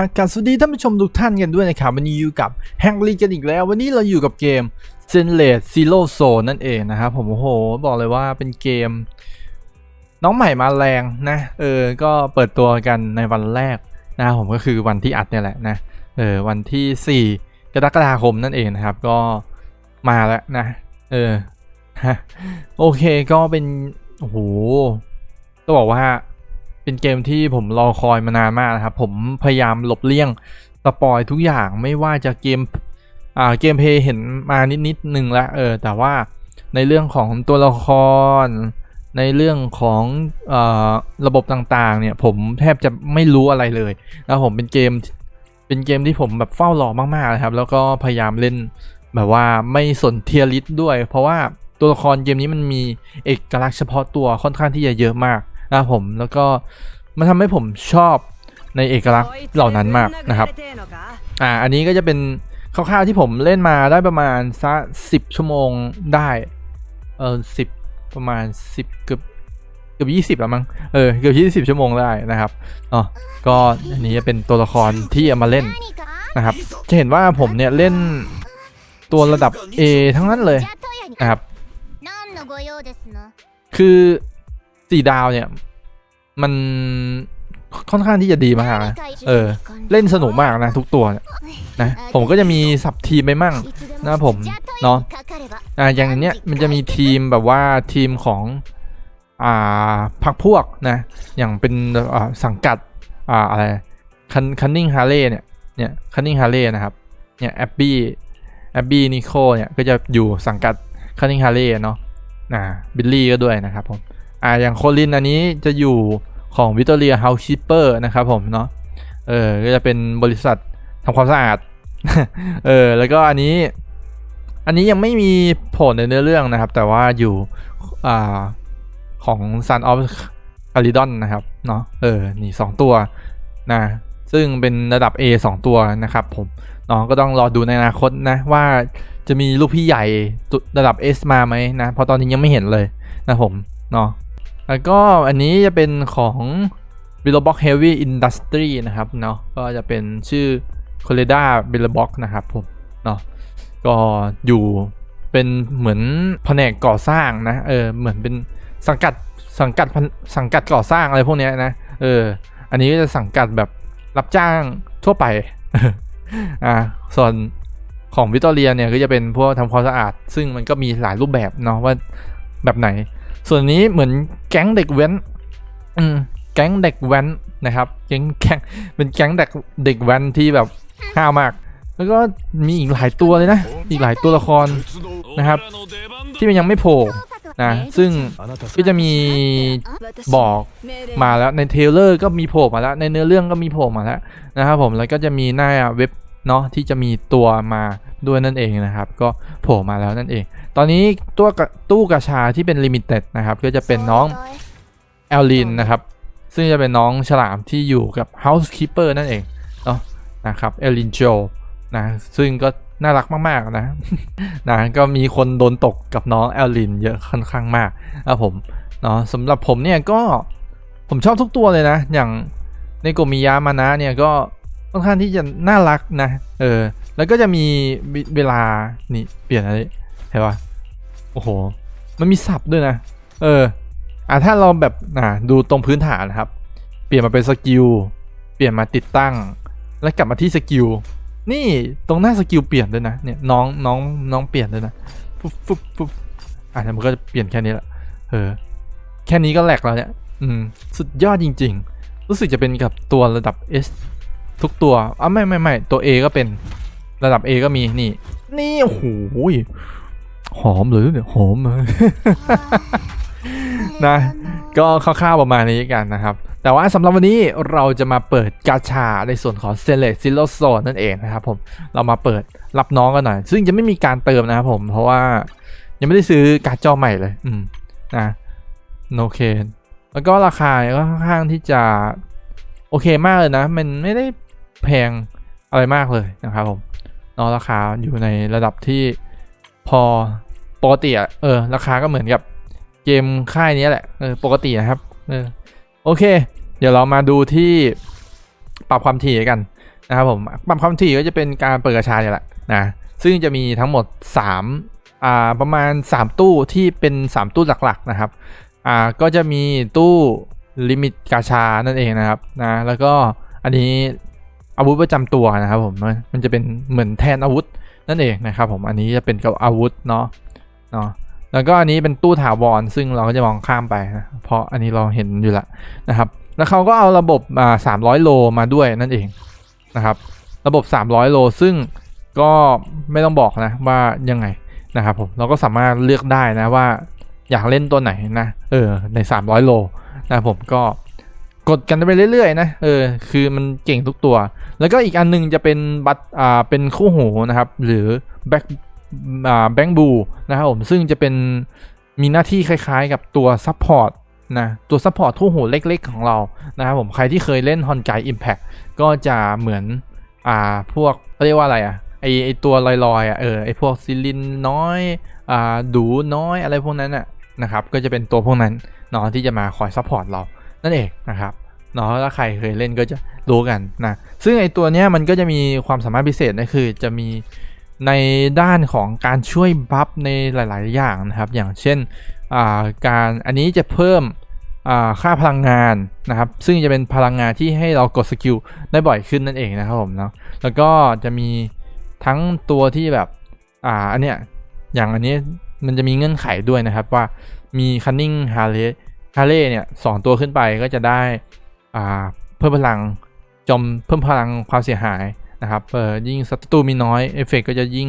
เอาละกราบสวัสดีท่านผู้ชมทุกท่านกันด้วยนะครับวันนี้อยู่กับแฮงลีกันอีกแล้ว วันนี้เราอยู่กับเกม z e n l a t Zero Zone นั่นเองนะครับผมโอ้โหบอกเลยว่าเป็นเกม น้องใหม่มาแรงนะ เออ ก็เปิดตัวกันในวันแรกนะครับผมก็คือวันที่อัดเนี่ยแหละนะเออวันที่ 4 กรกฎาคมนั่นเองนะครับ ก็มาแล้วนะ เออโอเคก็เป็นโอ้โหต้องบอกว่า เป็นเกมที่ผมรอคอยมานานมากนะครับ ผมพยายามหลบเลี่ยงสปอยทุกอย่างไม่ว่าจะเกมอ่าเกมเพย์เห็นมานิดนิดหนึ่งแล้วเออแต่ว่าในเรื่องของตัวละคร ในเรื่องของอ่อระบบต่างๆ เนี่ย ผมแทบจะไม่รู้อะไรเลยแล้วผมเป็นเกมเป็นเกมที่ผมแบบเฝ้ารอมากๆนะครับ แล้วก็พยายามเล่นแบบว่าไม่สนเทียริสด้วย เพราะว่าตัวละครเกมนี้มันมีเอกลักษณ์เฉพาะตัวค่อนข้างที่จะเยอะมาก นะครับผมแล้วก็มันทำให้ผมชอบในเอกลักษณ์เหล่านั้นมากนะครับอ่าอันนี้ก็จะเป็นคร่าวๆที่ผมเล่นมาได้ประมาณสักสิบชั่วโมงได้เออสิบประมาณสิบเกือบเกือบยี่สิบแล้วมั้งเออเกือบยี่สิบชั่วโมงได้นะครับอ๋อก็อันนี้จะเป็นตัวละครที่เอามาเล่นนะครับ จะเห็นว่าผมเนี่ยเล่นตัวระดับ A ทั้งนั้นเลยนะครับคือ สี่ดาวเนี่ย มันค่อนข้างที่จะดีมากนะเออ เล่นสนุกมากนะ ทุกตัวเนี่ยนะ ผมก็จะมีสับทีมไปมั่งนะผมเนาะอ่าอย่างเนี้ยมันจะมีทีมแบบว่าทีมของอ่าพักพวกนะ อย่างเป็นอ่าสังกัดอ่าอะไรคันคันนิงฮาเล่เนี่ยเนี่ยคันนิงฮาเล่นะครับเนี่ยแอบบี้แอบบี้นิโคเนี่ยก็จะอยู่สังกัดคันนิงฮาเล่เนาะอ่าบิลลี่ก็ด้วยนะครับผม อ่าอย่างโคลินอันนี้จะอยู่ของวิ c ตอเรียเฮาชิปเปอร์นะครับผมเนาะเออก็จะเป็นบริษัททำความสะอาดเออแล้วก็อันนี้ อันนี้ยังไม่มีผลในเนื้อเรื่องนะครับ แต่ว่าอยู่อ่าของ Sun of c a l i d o n นนะครับเนาะเออนี่สองตัวนะซึ่งเป็นระดับ A 2 ตัวนะครับผมเนาะก็ต้องรอดูในอนาคตนะว่าจะมีลูกพี่ใหญ่ระดับ S มาไหมนะเพราะตอนนี้ยังไม่เห็นเลยนะผมเนาะ แล้วก็อันนี้จะเป็นของ b i l l b o x Heavy Industry นะครับเนาะก็จะเป็นชื่อ c o l e d a b i l l b o x นะครับผมเนาะก็อยู่เป็นเหมือนแผนกก่อสร้างนะเออเหมือนเป็นสังกัดสังกัดสังกัดก่อสร้างอะไรพวกนี้นะเอออันนี้ก็จะสังกัดแบบรับจ้างทั่วไปอ่าส่วนของวิตอเรียเนี่ยก็จะเป็นพวกทำความสะอาด ซึ่งมันก็มีหลายรูปแบบเนาะว่าแบบไหน ส่วนนี้เหมือนแก๊งเด็กเว้น อืม แก๊งเด็กแว้นนะครับ แก๊งแก๊งเป็นแก๊งเด็กเด็กแว้นที่แบบห้าวมาก แล้วก็มีอีกหลายตัวเลยนะ อีกหลายตัวละครนะครับ ที่มันยังไม่โผล่นะ ซึ่งก็จะมีบอกมาแล้วในเทเลอร์ก็มีโผล่มาแล้ว ในเนื้อเรื่องก็มีโผล่มาแล้วนะครับผม แล้วก็จะมีหน้าเว็บเนาะที่จะมีตัวมาด้วยนั่นเองนะครับ ก็โผล่มาแล้วนั่นเอง ตอนนี้ตัวกระตู้กระชาที่เป็นลิมิเต็ดนะครับก็จะเป็นน้องแอลลินนะครับ ซึ่งจะเป็นน้องฉลามที่อยู่กับ Housekeeper นั่นเองเนาะนะครับเอลลินโจนะซึ่งก็น่ารักมากๆนะนะก็มีคนโดนตกกับน้องแอลลินเยอะค่อนข้างมากนะผมเนาะสำหรับผมเนี่ยก็ผมชอบทุกตัวเลยนะ อย่างในโกมิยามานะเนี่ยก็ค่อนข้างที่จะน่ารักนะ เออ แล้วก็จะมีเวลานี่เปลี่ยนอะไร เห็นปะโอ้โห มันมีสับด้วยนะ เออ อะถ้าเราแบบอ่าดูตรงพื้นฐานนะครับ เปลี่ยนมาเป็นสกิล เปลี่ยนมาติดตั้ง แล้วกลับมาที่สกิล นี่ตรงหน้าสกิลเปลี่ยนด้วยนะ เนี่ยน้องน้องน้องเปลี่ยนด้วยนะฟุบฟุบฟุบอะมันก็จะเปลี่ยนแค่นี้แหละ เออ แค่นี้ก็แหลกแล้วเนี่ย อืม สุดยอดจริง ๆ รู้สึกจะเป็นกับตัวระดับ S ทุกตัวอะไม่ไม่ไม่ตัว A ก็เป็นระดับ A ก็มี นี่ นี่ โอ้โห หอมเลยเนี่ยหอมเลยนะก็คร่าวๆประมาณนี้กันนะครับ แต่ว่าสำหรับวันนี้เราจะมาเปิดกาชาในส่วนของ s e l e c t Zero Zone นั่นเองนะครับผมเรามาเปิดรับน้องกันหน่อย ซึ่งจะไม่มีการเติมนะครับผมเพราะว่ายังไม่ได้ซื้อการ์ดจอใหม่เลย อืมนะโอเค แล้วก็ราคาเนี่ยก็ค่อนข้างที่จะ โอเคมากเลยนะ มันไม่ได้แพงอะไรมากเลยนะครับผมเนาะราคาอยู่ในระดับที่ พอปกติอะเออราคาก็เหมือนกับเกมค่ายนี้แหละเออปกตินะครับเออโอเค เดี๋ยวเรามาดูที่ปรับความถี่กันนะครับผมปรับความถี่ก็จะเป็นการเปิดกระชาเนี่ยแหละนะซึ่งจะมีทั้งหมด3อ่าประมาณ 3 ตู้ที่เป็น 3 ตู้หลักๆนะครับอ่าก็จะมีตู้ลิมิตกาชานั่นเองนะครับนะแล้วก็อันนี้อาวุธประจำตัวนะครับผมมันจะเป็นเหมือนแทนอาวุธ นั่นเองนะครับผมอันนี้จะเป็นกับอาวุธเนาะเนาะแล้วก็อันนี้เป็นตู้ถาวรซึ่งเราก็จะมองข้ามไปนะเพราะอันนี้เราเห็นอยู่ล้วนะครับ แล้วเขาก็เอาระบบอ่า300โลมาด้วยนั่นเองนะครับ ระบบ 300 โลซึ่งก็ไม่ต้องบอกนะว่ายังไงนะครับผมเราก็สามารถเลือกได้นะว่าอยากเล่นตัวไหนนะเออใน 300 โลนะผมก็ กดกันไปเรื่อยๆนะเออคือมันเก่งทุกตัว แล้วก็อีกอันหนึงจะเป็นบัตอ่าเป็นคู่หูนะครับ หรือแบ็คอ่าแบงบูนะครับผมซึ่งจะเป็นมีหน้าที่คล้ายๆกับตัวซัพพอร์ตนะตัวซัพพอร์ตคู่หูเล็กๆของเรานะครับผมใครที่เคยเล่นฮอนไกอิมแพ t ก็จะเหมือนอ่าพวกเขาเรียกว่าอะไรอะไอไอตัวลอยๆอะเออไอพวกซิลินน้อยอ่าดูน้อยอะไรพวกนั้นอะนะครับก็จะเป็นตัวพวกนั้นเนาะที่จะมาคอยซัพพอร์ตเรานั่นเองนะครับ เนาะถ้าใครเคยเล่นก็จะรู้กันนะซึ่งไอตัวเนี้ยมันก็จะมีความสามารถพิเศษนะคือจะมีในด้านของการช่วยบัฟในหลาย ๆ อย่างนะครับ อย่างเช่นอ่าการอันนี้จะเพิ่มอ่าค่าพลังงานนะครับ ซึ่งจะเป็นพลังงานที่ให้เรากดสกิลได้บ่อยขึ้นนั่นเองนะครับผมเนาะแล้วก็จะมีทั้งตัวที่แบบอ่าอันเนี้ยอย่างอันนี้มันจะมีเงื่อนไขด้วยนะครับว่ามีคันนิ่งฮาร์เลฮาร์เลเนี่ยสองตัวขึ้นไปก็จะได้ เพิ่มพลังจมเพิ่มพลังความเสียหายนะครับยิ่งศัตรูมีน้อยเอฟเฟกก็จะยิ่ง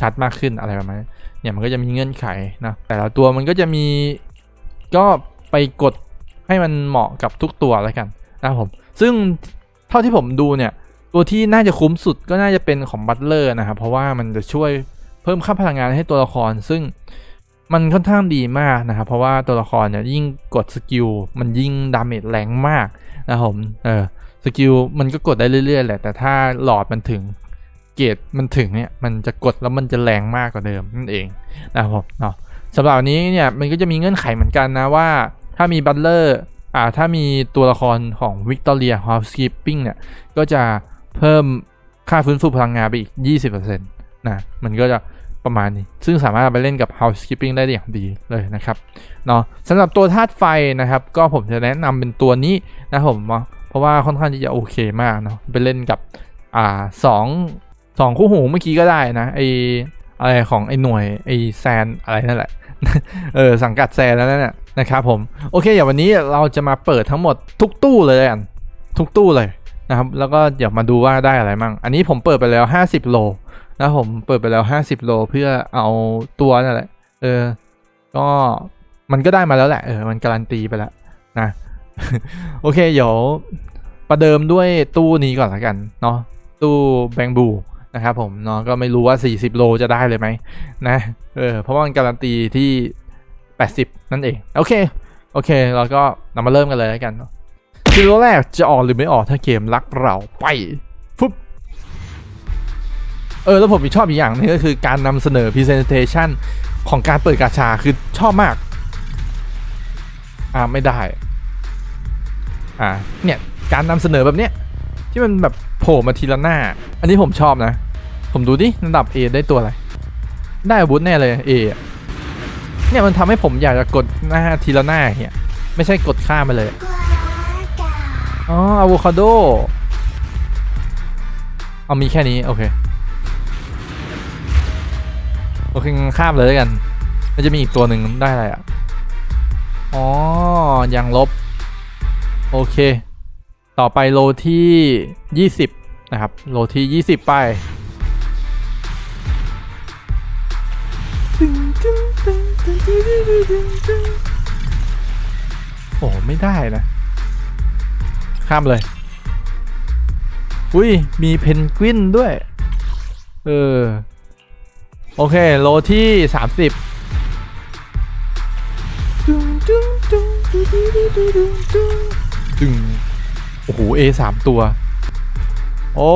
ชัดมากขึ้นอะไรประมาณนี้เนี่ยมันก็จะมีเงื่อนไขนะแต่ละตัวมันก็จะมีก็ไปกดให้มันเหมาะกับทุกตัวแล้วกันนะครับผมซึ่งเท่าที่ผมดูเนี่ยตัวที่น่าจะคุ้มสุดก็น่าจะเป็นของบัตเลอร์นะครับเพราะว่ามันจะช่วยเพิ่มค่าพลังงานให้ตัวละคร ซึ่ง มันค่อนข้างดีมากนะครับ เพราะว่าตัวละครเนี่ยยิ่งกดสกิลมันยิ่งดาเมจแรงมากนะครับผมเออสกิลมันก็กดได้เรื่อยๆแหละแต่ถ้าหลอดมันถึงเกรดมันถึงเนี่ยมันจะกดแล้วมันจะแรงมากกว่าเดิมนั่นเองนะครับผมเนาะสำหรับอันนี้เนี่ยมันก็จะมีเงื่อนไขเหมือนกันนะว่า ถ้ามีบัตเลอร์อ่าถ้ามีตัวละครของวิกตอเรีย Housekeeping เนี่ยก็จะเพิ่มค่าฟื้นฟูพลังงานไปอีก 20%นะมันก็จะ ประมาณนี้ ซึ่งสามารถไปเล่นกับ Housekeeping ได้อย่างดีเลยนะครับเนาะสำหรับตัวธาตุไฟนะครับ ก็ผมจะแนะนำเป็นตัวนี้นะผมเนาะเพราะว่าค่อนข้างที่จะโอเคมากเนาะไปเล่นกับอ่าสองสองคู่หูเมื่อกี้ก็ได้นะไออะไรของไอหน่วยไอแซนอะไรนั่นแหละเออสังกัดแซนแล้วนั่นแหละนะครับผมโอเคอย่างวันนี้เราจะมาเปิดทั้งหมดทุกตู้เลยกันทุกตู้เลยนะครับแล้วก็เดี๋ยวมาดูว่าได้อะไรมั่งอันนี้ผมเปิดไปแล้ว 50 โล นะผมเปิดไปแล้ว50โลเพื่อเอาตัวนั่นแหละ เออ ก็มันก็ได้มาแล้วแหละ เออ มันการันตีไปแล้วนะ โอเค เดี๋ยวประเดิมด้วยตู้นี้ก่อนละกันเนาะ ตู้แบงบูนะครับผมเนาะ ก็ไม่รู้ว่า 40 โลจะได้เลยไหมนะ เออ เพราะว่ามันการันตีที่ 80 นั่นเอง โอเค โอเค เราก็นำมาเริ่มกันเลยแล้วกันเนาะทีโลแรกจะออกหรือไม่ออกถ้าเกมรักเราไป เออแล้วผมชอบอีกอย่างนึงก็คือการนำเสนอ Presentation ของการเปิดกาชาคือชอบมาก อ่าไม่ได้ อ่าเนี่ยการนำเสนอแบบเนี้ยที่มันแบบโผล่มาทีละหน้า อันนี้ผมชอบนะ ผมดูดิระดับ A ได้ตัวอะไร ได้อาวุธแน่เลย A อเนี่ยมันทำให้ผมอยากจะกดหน้าทีละหน้าเฮียไม่ใช่กดข้ามไปเลย อ๋ออะโวคาโด เอามีแค่นี้ โอเค โอเคข้ามเลยแล้วกัน มันจะมีอีกตัวหนึ่งได้อะไรอะ อ๋อ ยังลบ โอเค ต่อไปโลที่ 20 นะครับ โลที่ 20 ไปโอ้ไม่ได้นะ ข้ามเลย อุ้ย มีเพนกวินด้วย เออ โอเค โลที่สามสิบดึงโอ้โห A สามตัว โอ้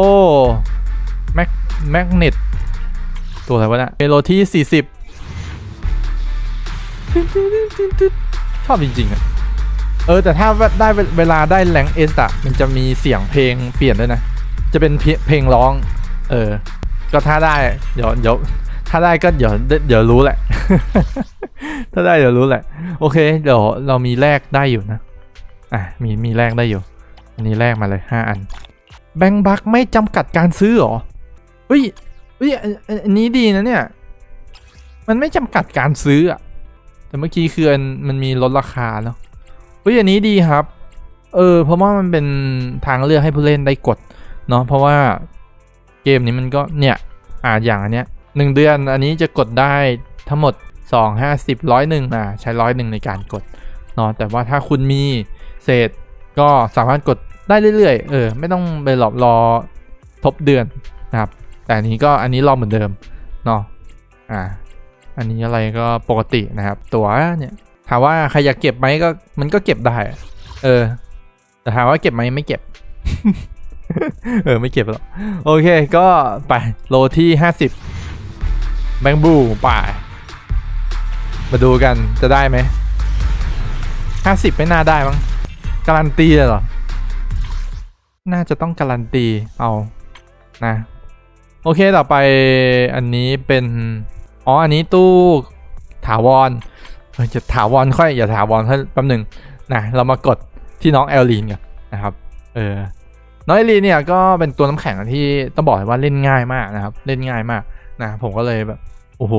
แม็กแมกเนตตัวอะไรวะเนะเมโลที่สี่สิบชอบจริง ๆอะเออ แต่ถ้าได้เวลาได้แรงเอสอะมันจะมีเสียงเพลงเปลี่ยนด้วยนะ จะเป็นเพลเพลงร้อง เออ ก็ถ้าได้ เดี๋ยวเดี๋ยว ถ้าได้ก็เดี๋ยวเดี๋ยวรู้แหละ ถ้าได้เดี๋ยวรู้แหละ โอเค เดี๋ยวเรามีแลกได้อยู่นะ อะมีมีแลกได้อยู่ อันนี้แลกมาเลยห้าอัน แบงค์บัคไม่จำกัดการซื้อหรอเฮ้ยเฮ้ยอันนี้ดีนะเนี่ย มันไม่จำกัดการซื้ออะแต่เมื่อกี้คือมันมีลดราคาแล้วเฮ้ยอันนี้ดีครับ เออ เพราะว่ามันเป็นทางเลือกให้ผู้เล่นได้กด เนาะเพราะว่าเกมนี้มันก็เนี่ยอ่าอย่างอันเนี้ย หนึ่งเดือน อันนี้จะกดได้ทั้งหมด 2 50ร้อยหนึ่งอ่าใช้ร้อยหนึ่งในการกดเนาะแต่ว่าถ้าคุณมีเศษก็สามารถกดได้เรื่อยๆ เออ ไม่ต้องไปหลอบรอทบเดือนนะครับ แต่อันนี้ก็อันนี้รอเหมือนเดิมเนาะอ่า อันนี้อะไรก็ปกตินะครับ ตั๋วเนี่ยถามว่าใครอยากเก็บไหมก็มันก็เก็บได้ เออ แต่ถามว่าเก็บไหมไม่เก็บ เออ ไม่เก็บหรอก โอเค ก็ไปโลที่ห้าสิบ แบงบูป่า มาดูกันจะได้ไหมห้าสิบไม่น่าได้มั้งการันตีเลยเหรอ น่าจะต้องการันตีเอานะ โอเคต่อไปอันนี้เป็น อ๋อ อันนี้ตู้ถาวรจะถาวรค่อยอย่าถาวรค่อยแป๊บหนึ่งนะเรามากดที่น้องแอลลีนกันนะครับ เออน้องแอลลีนเนี่ยก็เป็นตัวน้ำแข็งที่ต้องบอกเลยว่าเล่นง่ายมากนะครับ เล่นง่ายมากนะผมก็เลยแบบ โอ้โห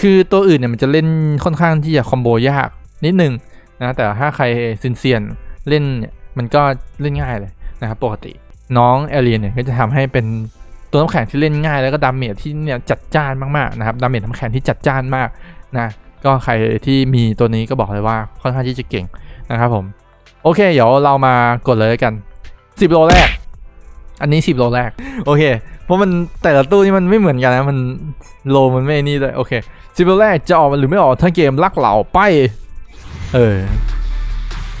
คือตัวอื่นเนี่ยมันจะเล่นค่อนข้างที่จะคอมโบยากนิดนึงนะแต่ถ้าใครซินเซียนเล่นมันก็เล่นง่ายเลยนะครับปกติน้องแอลลีนเนี่ยก็จะทำให้เป็นตัวน้ำแข็งที่เล่นง่ายแล้วก็ดาเมจที่เนี่ยจัดจ้านมากๆนะครับดาเมจน้ำแข็งที่จัดจ้านมากนะก็ใครที่มีตัวนี้ก็บอกเลยว่าค่อนข้างที่จะเก่งนะครับผมโอเค เดี๋ยวเรามากดเลยกัน 10 โลแรก อันนี้ 10 โลแรก โอเค ราะมันแต่ละตู้นี่มันไม่เหมือนกันนะมันโลมันไม่นี่เลยโอเค10โลแรกจะออกหรือไม่ออกถ้าเกมลักเหล่าไป เออ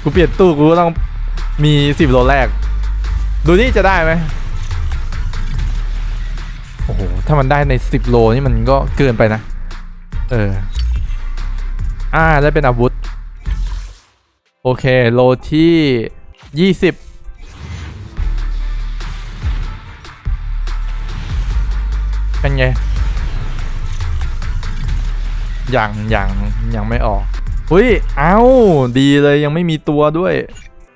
กูเปลี่ยนตู้กูต้องมี10โลแรก ดูนี่จะได้ไหมโอ้โหถ้ามันได้ใน10โลนี่มันก็เกินไปนะ เออ อ่าได้เป็นอาวุธ โอเค โลที่20 เป็นไงย่างย่างยังไม่ออกอุ้ย เอ้า ดีเลยยังไม่มีตัวด้วย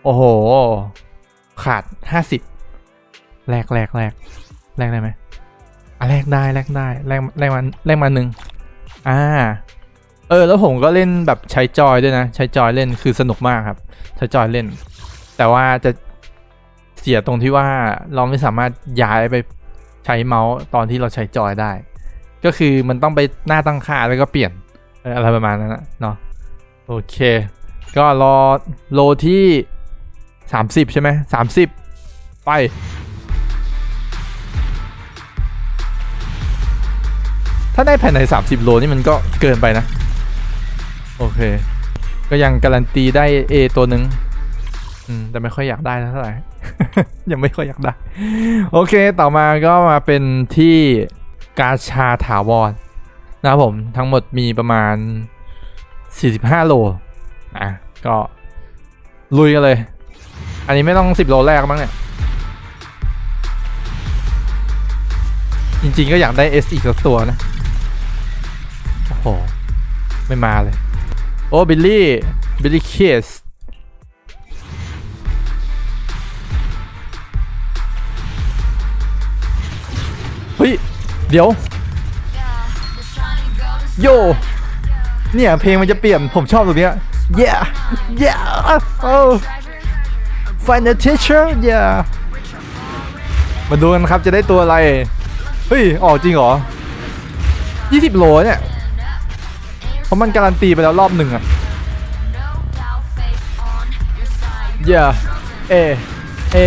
โอ้โห ขาด50แลกแลกแลกแลกได้ไหมอะแลกได้แลกได้แลกแลกมาแลกมาหนึ่งอ่า เออ แล้วผมก็เล่นแบบใช้จอยด้วยนะ ใช้จอยเล่นคือสนุกมากครับ ใช้จอยเล่น แต่ว่าจะเสียตรงที่ว่าเราไม่สามารถย้ายไป ใช้เมาส์ตอนที่เราใช้จอยได้ ก็คือมันต้องไปหน้าตั้งค่าแล้วก็เปลี่ยนอะไรประมาณนั้นนะเนาะโอเค ก็รอโลที่ 30 ใช่ไหม30ไปถ้าได้ภายใน 30 โลนี่มันก็เกินไปนะ โอเค ก็ยังการันตีได้ A ตัวหนึ่งแต่ไม่ค่อยอยากได้เท่าไหร่ ยังไม่ค่อยอยากได้ โอเคต่อมาก็มาเป็นที่กาชาถาวรนะครับผมทั้งหมดมีประมาณ 45 โลอะก็ลุยกันเลย อันนี้ไม่ต้อง 10 โลแรกมั้งเนี่ย จริงๆก็อยากได้ S อีกสักตัวนะ โอ้โห ไม่มาเลย โอ้บิลลี่ บิลลี่เคส เดี๋ยว โย เนี่ย เพลงมันจะเปลี่ยน ผมชอบตรงเนี้ย yeah yeah oh find a teacher yeah มาดูกันครับจะได้ตัวอะไร เฮ้ย ออกจริงเหรอ 20 โลเนี่ย เพราะมันการันตีไปแล้วรอบหนึ่งอะ yeah เอ เอ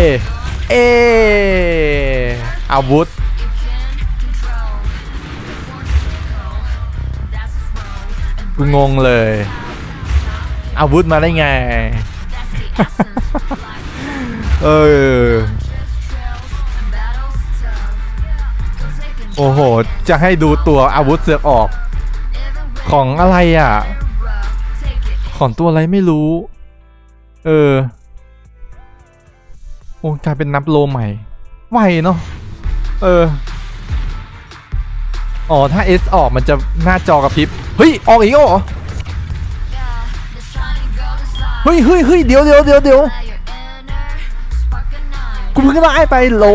เอ อาวุธ กูงงเลย อาวุธมาได้ไง เออ โอ้โห จะให้ดูตัวอาวุธเสือกออก ของอะไรอะ ของตัวอะไรไม่รู้ เออโอ้กลายเป็นนับโลใหม่ไวเนาะ เออ อ๋อ ถ้า S ออกมันจะหน้าจอกระพริบ เฮ้ย ออกอีกเหรอ เฮ้ยเฮ้ยเฮ้ยเดี๋ยวเดี๋ยวเดี๋ยวเดี๋ยวกูเพิ่งได้ไปโหล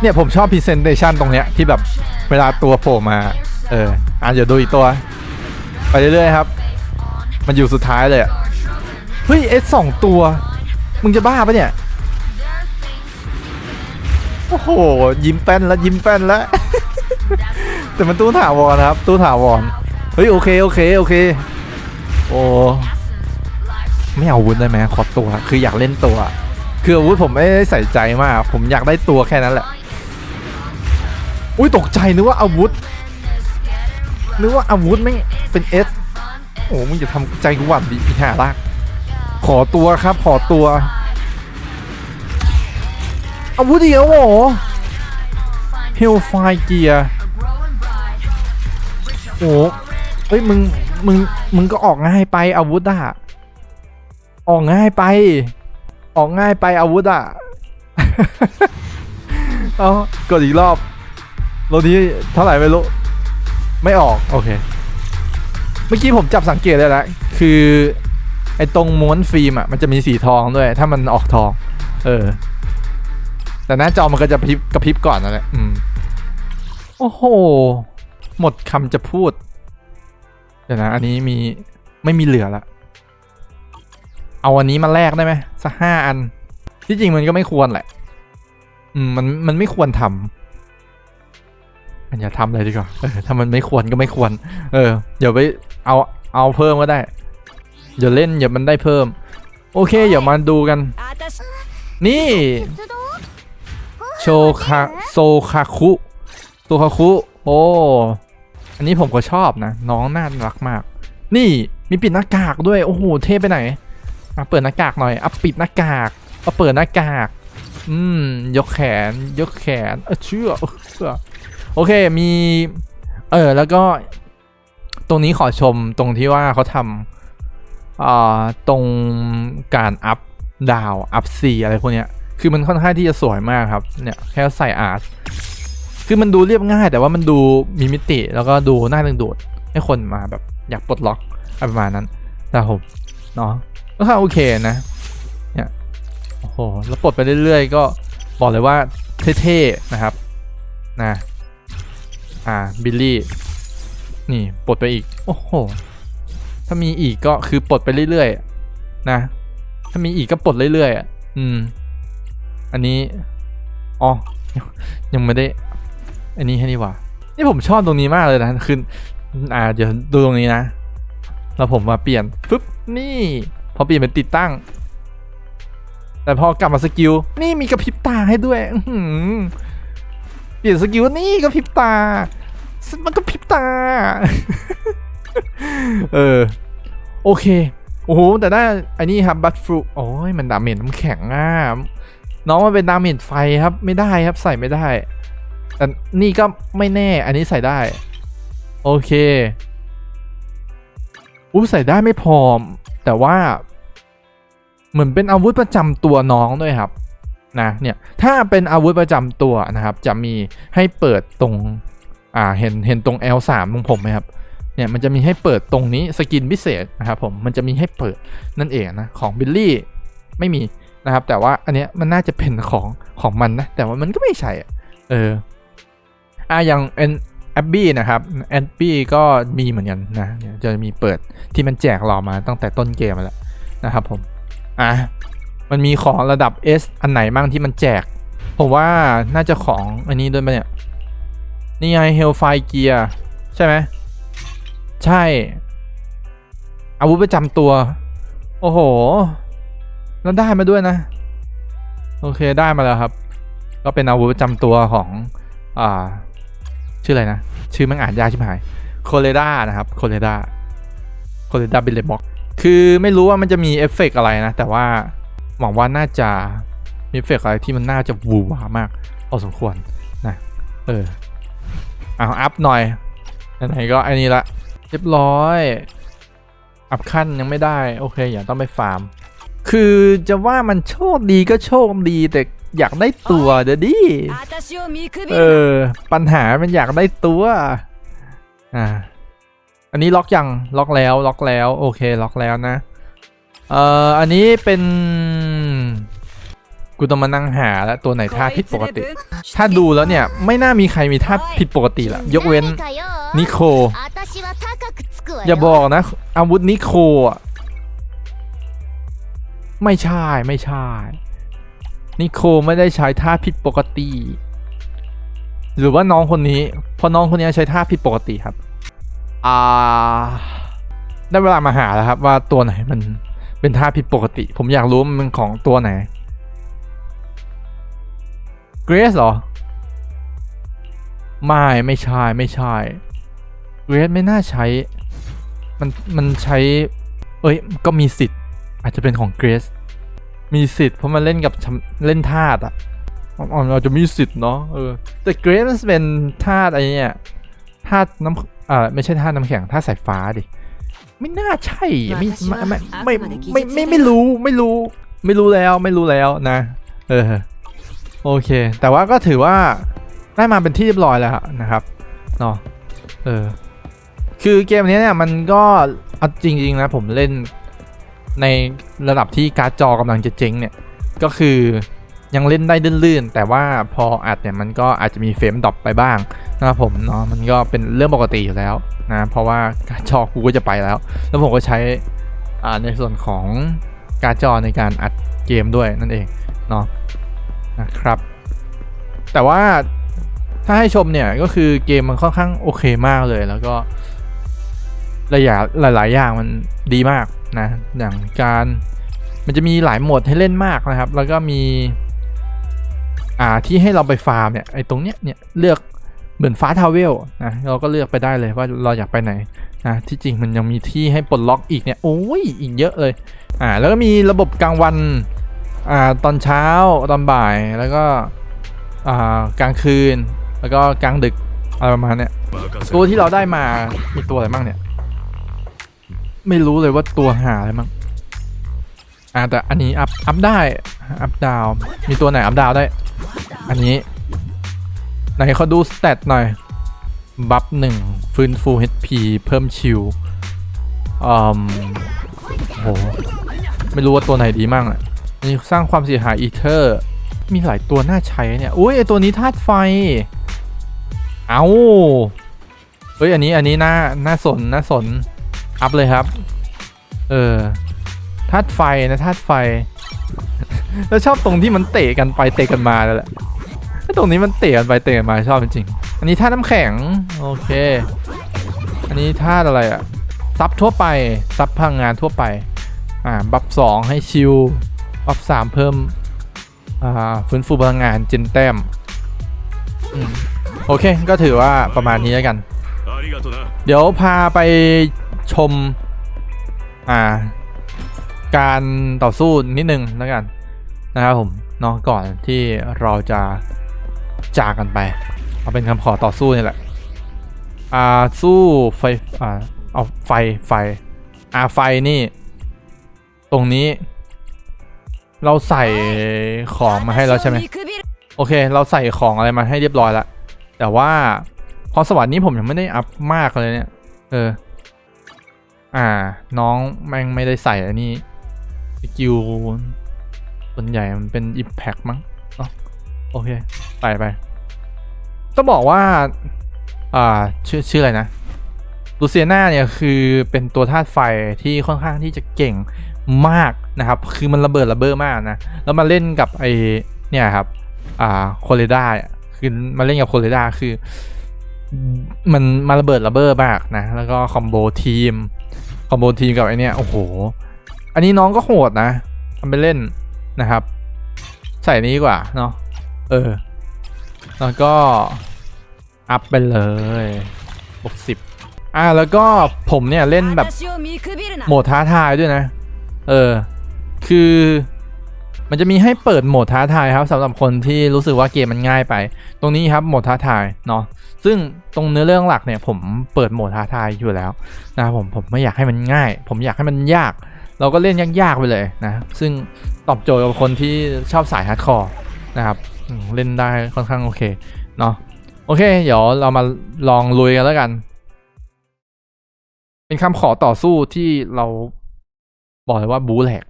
เนี่ยผมชอบพรีเซนเตชันตรงเนี้ยที่แบบเวลาตัวโผล่มา เออ อะเดี๋ยวดูอีกตัว ไปเรื่อยๆครับ มันอยู่สุดท้ายเลยเฮ้ย S สองตัว มึงจะบ้าปะเนี่ย โอ้โห ยิ้มแป้นแล้วยิ้มแป้นแล้ว แต่มันตู้ถาวรครับ ตู้ถาวร เฮ้ย โอเค โอเค โอเค โอ้ไม่เอาวุธได้ไหมขอตัว คืออยากเล่นตัว คืออาวุธผมไม่ได้ใส่ใจมาก ผมอยากได้ตัวแค่นั้นแหละ อุ้ยตกใจนึกว่าอาวุธ นึกว่าอาวุธไม่เป็นเอสโอ้มึงจะทำใจกูหวั่นดิอีห่าลาก ขอตัวครับ ขอตัว อาวุธเดียวเหรอเฮลไฟเกียร์โอ้เฮ้ยมึงมึงมึงก็ออกง่ายไปอาวุธอะออกง่ายไป ออกง่ายไปอาวุธอะเอากดอีกรอบโลนี้เท่าไหร่ไม่รู้ไม่ออก โอเค เมื่อกี้ผมจับสังเกตได้แล้วคือ ไอ้ตรงม้วนฟิล์มอะมันจะมีสีทองด้วย ถ้ามันออกทอง เออ แต่หน้าจอมันก็จะพริบกระพริบก่อนนั่นแหละอืมโอ้โห หมดคำจะพูด เดี๋ยวนะ อันนี้มีไม่มีเหลือละเอาอันนี้มาแลกได้ไหมสักห้าอัน ที่จริงมันก็ไม่ควรแหละ อืมมันมันไม่ควรทำมันอย่าทำเลยดีกว่าเออถ้ามันไม่ควรก็ไม่ควร เออ เดี๋ยวไปเอาเอาเพิ่มก็ได้ เดี๋ยวเล่นเดี๋ยวมันได้เพิ่ม โอเคเดี๋ยวมาดูกัน นี่โชคาโซคาคุโซคาคุโอ้อันนี้ผมก็ชอบนะ น้องน่ารักมาก นี่มีปิดหน้ากากด้วย โอ้โหเท่ไปไหนอะเปิดหน้ากากหน่อยอะปิดหน้ากากเอาเปิดหน้ากาก อืม ยกแขน ยกแขน เออเชื่อเออเชื่อโอเคมี เออแล้วก็ ตรงนี้ขอชมตรงที่ว่าเขาทำอ่า ตรงการอัพดาวอัพซีอะไรพวกเนี้ยคือมันค่อนข้างที่จะสวยมากครับเนี่ยแค่ใส่อาร์ตคือมันดูเรียบง่ายแต่ว่ามันดูมีมิติ แล้วก็ดูน่าดึงดูดให้คนมาแบบอยากปลดล็อกอะไรประมาณนั้นนะครับผมเนาะก็ค่อนข้าโอเคนะเนี่ยโอ้โหแล้วปลดไปเรื่อยๆ ก็บอกเลยว่าเท่ๆนะครับนะอ่าบิลลี่นี่ปลดไปอีก โอ้โห ถ้ามีอีกก็คือปลดไปเรื่อยๆนะ ถ้ามีอีกก็ปลดเรื่อยๆอ,อืม อันนี้อ๋อยังยังไม่ได้ อันนี้ให้นี่หว่านี่ผมชอบตรงนี้มากเลยนะคืออ่าเดี๋ยวดูตรงนี้นะ แล้วผมมาเปลี่ยนปึ๊บนี่ พอเปลี่ยนเป็นติดตั้ง แต่พอกลับมาสกิล นี่มีกระพริบตาให้ด้วยอื้อหือเปลี่ยนสกิลนี่ก็พริบตา มันก็พริบตา เออ โอเค โอ้โห แต่ได้อันนี้ครับบัตฟรูโอ้ยมันดาเมจน้ำแข็งอะน้องมันเป็นดาเมจไฟครับ ไม่ได้ครับใส่ไม่ได้ แต่นี่ก็ไม่แน่ อันนี้ใส่ได้ โอเคอู้ใส่ได้ไม่พอแต่ว่า เหมือนเป็นอาวุธประจำตัวน้องด้วยครับนะเนี่ยถ้าเป็นอาวุธประจำตัวนะครับ จะมีให้เปิดตรง อ่าเห็นเห็นตรง L3 ของผมไหมครับ เนี่ยมันจะมีให้เปิดตรงนี้สกินพิเศษนะครับผมมันจะมีให้เปิดนั่นเองนะของบิลลี่ไม่มีนะครับ แต่ว่าอันเนี้ยมันน่าจะเป็นของของมันนะแต่ว่ามันก็ไม่ใช่อะเอออ่าอย่างเอ็นแอบบี้นะครับแอบบี้ก็มีเหมือนกันนะจะมีเปิดที่มันแจกเรามาตั้งแต่ต้นเกมแล้วนะครับผมอะมันมีของระดับ S อันไหนบ้างที่มันแจก ผมว่าน่าจะของอันนี้ด้วยปะเนี่ย นี่ไง Hellfire Gear ใช่ไหม ใช่ อาวุธประจำตัว โอ้โห แล้วได้มาด้วยนะ โอเคได้มาแล้วครับ ก็เป็นอาวุธประจำตัวของ อ่า ชื่ออะไรนะ ชื่อมันอ่านยากชิบหาย โคเลดานะครับ โคเลดาโคเลดาบิลเลบ็อกคือไม่รู้ว่ามันจะมีเอฟเฟกต์อะไรนะ แต่ว่าหวังว่าน่าจะมีเอฟเฟกต์อะไรที่มันน่าจะวูวามากพอสมควรนะ เออ เอาอัพหน่อยไหนๆก็อ้นี่ละ เรียบร้อย อัพขั้นยังไม่ได้ โอเค อย่าต้องไปฟาร์ม คือจะว่ามันโชคดีก็โชคดีแต่อยากได้ตัวเดี๋ยดิเออ ปัญหามันอยากได้ตัว อ่า อันนี้ล็อกอยังล็อกแล้วล็อกแล้ว โอเคล็อกแล้วนะ เอ่อ อันนี้เป็น กูต้องมานั่งหาแล้วตัวไหนท่าผิดปกติ ถ้าดูแล้วเนี่ยไม่น่ามีใครมีท่าผิดปกติละยกเว้นนิโค อย่าบอกนะ อาวุธนิโคอะไม่ใช่ไม่ใช่ นิโคไม่ได้ใช้ท่าผิดปกติ หรือว่าน้องคนนี้เพราะน้องคนนี้ใช้ท่าผิดปกติครับ อ่า ได้เวลามาหาแล้วครับว่าตัวไหนมันเป็นท่าผิดปกติ ผมอยากรู้ว่ามันเป็นของตัวไหน เกรซเหรอ ไม่ไม่ใช่ไม่ใช่เกรซไม่น่าใช้ มันมันใช้ เอ้ยก็มีสิทธิ์ อาจจะเป็นของเกรซมีสิทธิ์เพราะมันเล่นกับชำเล่นธาตุอะอ๋อเราจะมีสิทธิ์เนาะเออแต่เกรซมันเป็นธาตุอะไรเนี่ยธาตุน้ำอ่าไม่ใช่ธาตุน้ำแข็งธาตุสายฟ้าดิไม่น่าใช่ไม่ไม่ไม่ไม่ไม่ไม่ไม่รู้ไม่รู้ ไม่รู้แล้วไม่รู้แล้วนะ เออ โอเค แต่ว่าก็ถือว่าได้มาเป็นที่เรียบร้อยแล้วนะครับเนาะเออคือเกมนี้เนี่ยมันก็เอาจริงๆนะผมเล่นในระดับที่การ์ดจอกำลังจะเจ๊งเนี่ย ก็คือยังเล่นได้ลื่นๆ แต่ว่าพออัดเนี่ยมันก็อาจจะมีเฟรมดรอปไปบ้างนะครับผมเนาะมันก็เป็นเรื่องปกติอยู่แล้วนะเพราะว่าการ์ดจอกูก็จะไปแล้ว แล้วผมก็ใช้อ่าในส่วนของการ์ดจอในการอัดเกมด้วยนั่นเองเนาะ นะครับ แต่ว่าถ้าให้ชมเนี่ยก็คือเกมมันค่อนข้างโอเคมากเลยแล้วก็ระยะหลาย ๆ อย่างมันดีมากนะอย่างการมันจะมีหลายโหมดให้เล่นมากนะครับ แล้วก็มีอ่าที่ให้เราไปฟาร์มเนี่ยไอ้ตรงเนี้ยเนี่ยเลือกเหมือนฟ้าทาวเวลนะเราก็เลือกไปได้เลยว่าเราอยากไปไหนนะที่จริงมันยังมีที่ให้ปลดล็อกอีกเนี่ยโอ้ยอีกเยอะเลยอ่าแล้วก็มีระบบกลางวัน อ่าตอนเช้าตอนบ่ายแล้วก็อ่ากลางคืน แล้วก็กลางดึกอะไรประมาณเนี้ย任せตัวที่เราได้มามีตัวอะไรบ้างเนี่ย ไม่รู้เลยว่าตัวหาอะไรบ้างอ่าแต่อันนี้อัพอัพได้อัพดาวมีตัวไหนอัพดาวได้ อันนี้ไหนเขาดูสเตตหน่อยบัฟหนึ่งฟื้นฟู HP เพิ่มชิลอืมโหไม่รู้ว่าตัวไหนดีมั่งอะอัน นี่สร้างความเสียหายอีเทอร์ มีหลายตัวน่าใช้เนี่ยอุ้ยไอตัวนี้ธาตุไฟ เอาเฮ้ยอันนี้อันนี้น่าน่าสนน่าสน อัพเลยครับ เออธาตุไฟนะธาตุไฟ แล้วชอบตรงที่มันเตะกันไปเตะกันมาแล้วแหละตรงนี้มันเตะกันไปเตะกันมาชอบจริงอันนี้ธาตุน้ำแข็งโอเค อันนี้ธาตุอะไรอะซับทั่วไปซับพลังงานทั่วไปอ่าบัฟสองให้ชิล ออฟสามเพิ่มฟื้นฟูพลังงานจินแต้มโอเค ก็ถือว่าประมาณนี้แล้วกัน เดี๋ยวพาไปชมการต่อสู้นิดนึงแล้วกัน นะครับผมเนอะก่อนที่เราจะจากกันไป เอาเป็นคำขอต่อสู้นี่แหละ อ่า สู้ไฟ อ่า เอาไฟไฟอาไฟนี่ ตรงนี้ เราใส่ของมาให้แล้วใช่ไหมโอเค เราใส่ของอะไรมาให้เรียบร้อยแล้วแต่ว่าพอสวรรค์นี้ผมยังไม่ได้อัพมากเลยเนี่ย เออ อ่า น้องแม่งไม่ได้ใส่อันนี้สกิลส่วนใหญ่มันเป็น Impact มั้งโอเค ไปไปต้องบอกว่า อ่า ชื่อชื่ออะไรนะลูเซียนาเนี่ยคือเป็นตัวธาตุไฟที่ค่อนข้างที่จะเก่งมาก นะครับ คือมันระเบิดระเบ้อมากนะ แล้วมาเล่นกับไอ้เนี่ยครับ อ่าโคเรดาคือมาเล่นกับโคเรดาคือ มันมาระเบิดระเบ้อมากนะ แล้วก็คอมโบทีม คอมโบทีมกับไอ้เนี่ยโอ้โห อันนี้น้องก็โหดนะทำไปเล่นนะครับ ใส่นี้กว่าเนาะ เออ แล้วก็อัพไปเลยบวกสิบอ่าแล้วก็ผมเนี่ยเล่นแบบโหมดท้าทายด้วยนะ เออ คือ มันจะมีให้เปิดโหมดท้าทายครับสำหรับคนที่รู้สึกว่าเกมมันง่ายไป ตรงนี้ครับโหมดท้าทายเนาะซึ่งตรงเนื้อเรื่องหลักเนี่ยผมเปิดโหมดท้าทายอยู่แล้วนะครับผมผมไม่อยากให้มันง่าย ผมอยากให้มันยาก เราก็เล่นยากๆไปเลยนะซึ่งตอบโจทย์กับคนที่ชอบสายฮาร์ดคอร์นะครับเล่นได้ค่อนข้างโอเคเนาะโอเค เดี๋ยวเรามาลองลุยกันแล้วกัน เป็นคำขอต่อสู้ที่เราบอกเลยว่าบูแหลก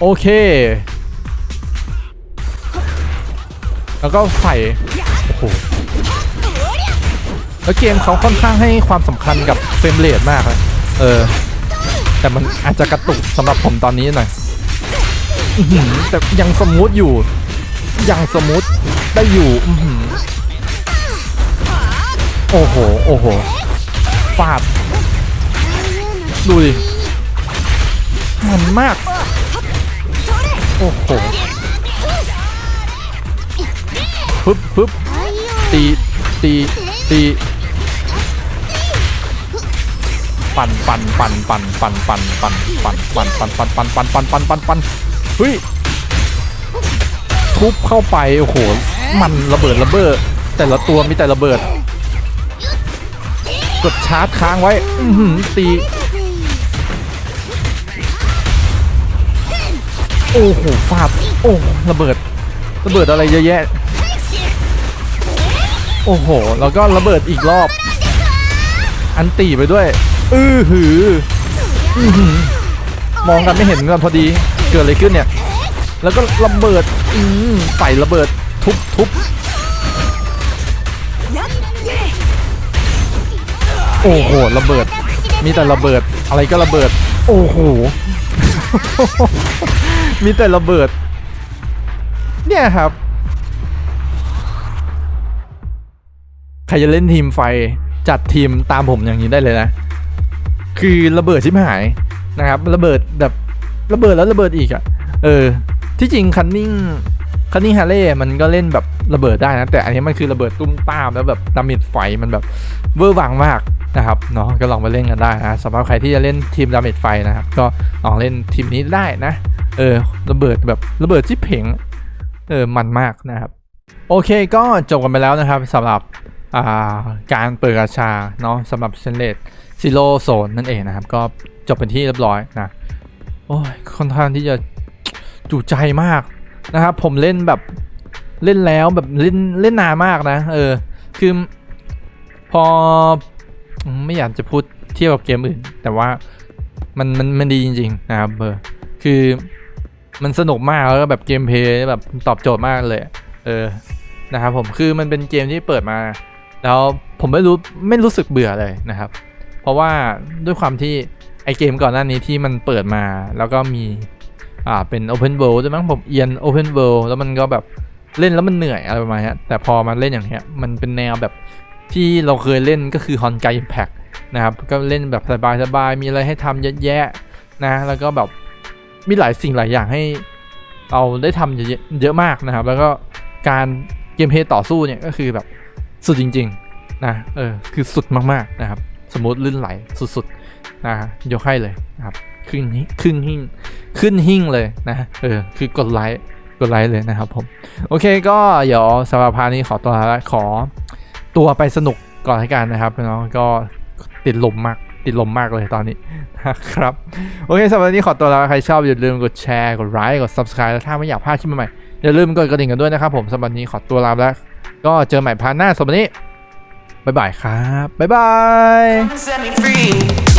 โอเค แล้วก็ใส่ โอ้โห แล้วเกมเขาค่อนข้างให้ความสำคัญกับเฟรมเรทมากเลยเออ แต่มันอาจจะกระตุกสำหรับผมตอนนี้หน่อยแต่ยังสมูทอยู่ ยังสมูทได้อยู่โอ้โห โอ้โห ฟาด ดูดิ มันมาก โอ้โหปึ๊บปึ๊บตีตีตีปั่นปั่นปั่นปั่นปั่นปั่นปั่นปั่นปั่นปั่นปั่นปั่นปั่นปั่นปั่นปั่นปั่นเฮ้ยทุบเข้าไปโอ้โหมันระเบิดระเบ้อแต่ละตัวมีแต่ระเบิด กดชาร์จค้างไว้อืตี โอ้โหฟาดโอ้ระเบิดระเบิดอะไรเยอะแยะ โอ้โห แล้วก็ระเบิดอีกรอบ อันตีไปด้วย อือหืออือหือมองกันไม่เห็นกันพอดีเกิดอะไรขึ้นเนี่ย แล้วก็ระเบิด อืมใส่ระเบิดทุบทุบโอ้โห ระเบิด มีแต่ระเบิด อะไรก็ระเบิด โอ้โห มีแต่ระเบิด เนี่ยครับ ใครจะเล่นทีมไฟจัดทีมตามผมอย่างนี้ได้เลยนะ คือระเบิดชิบหายนะครับ ระเบิดแบบระเบิดแล้วระเบิดอีกอะ่ะ เออ ที่จริงคันนิ่ง คันนิ่งฮาร์เล่มันก็เล่นแบบระเบิดได้นะ แต่อันนี้มันคือระเบิดตุ้มตามแล้วแบบดามิดไฟมันแบบเวอร์วังมากนะครับเนาะก็ลองไปเล่นกันได้นะสำหรับใครที่จะเล่นทีมดามิดไฟนะครับ ก็ลองเล่นทีมนี้ได้นะ เออระเบิดแบบระเบิดที่เพ่งเออมันมากนะครับ โอเคก็จบกันไปแล้วนะครับสำหรับาการเปิดกาชาเนาะสำหรับเซนเลตซิโ o โซนนั่นเองนะครับ ก็จบเป็นที่เรียบร้อยนะ โอ้ยค่อนข้างที่จะจุใจมาก นะครับผมเล่นแบบเล่นแล้วแบบเล่นเล่นนานมากนะ เออ คือพอไม่อยากจะพูดเทียบกับเกมอื่น แต่ว่ามันมันมันดีจริง ๆ นะครับเออคือมันสนุกมากแล้วก็แบบเกมเพย์แบบตอบโจทย์มากเลย เออนะครับผมคือมันเป็นเกมที่เปิดมา แล้วผมไม่รู้ไม่รู้สึกเบื่อเลยนะครับ เพราะว่าด้วยความที่ไอเกมก่อนหน้านี้ที่มันเปิดมาแล้วก็มี อ่าเป็น Open World ใช่ไหมผมเอียน Open World แล้วมันก็แบบเล่นแล้วมันเหนื่อยอะไรประมาณนี้แต่พอมันเล่นอย่างเงี้ยมันเป็นแนวแบบที่เราเคยเล่นก็คือ h o n g a Impact นะครับก็เล่นแบบสบายๆมีอะไรให้ทำเยอะแยะนะแล้วก็แบบมีหลายสิ่งหลายอย่างให้เราได้ทำเยอะเยอะมากนะครับ แล้วก็การเกมเพลย์ต่อสู้เนี่ยก็คือแบบสุดจริงๆนะเออคือสุดมากๆนะครับ สมมติลื่นไหลสุดๆนะยกให้เลยนะครับขึ้นหิขึ้นหิ่ง ขึ้นหิ่งเลยนะเออคือกดไลค์กดไลค์เลยนะครับผม โอเคก็เดี๋ยวสำหรับพาร์ทนี้ขอตัวลาขอตัวไปสนุกก่อนให้กันนะครับเนาะก็ติดลมมากติดลมมากเลยตอนนี้นะครับ โอเคสำหรับวันนี้ขอตัวลาใครชอบอย่าลืมกดแชร์กดไลค์กด subscribe แล้วถ้าไม่อยากพลาดคลิปใหม่อย่าลืมกดกระดิ่งกันด้วยนะครับผมสำหรับวันนี้ขอตัวลาแล้ว ก็เจอใหม่พาร์ทหน้าสำหรับวันนี้บ๊ายบายครับบ๊ายบาย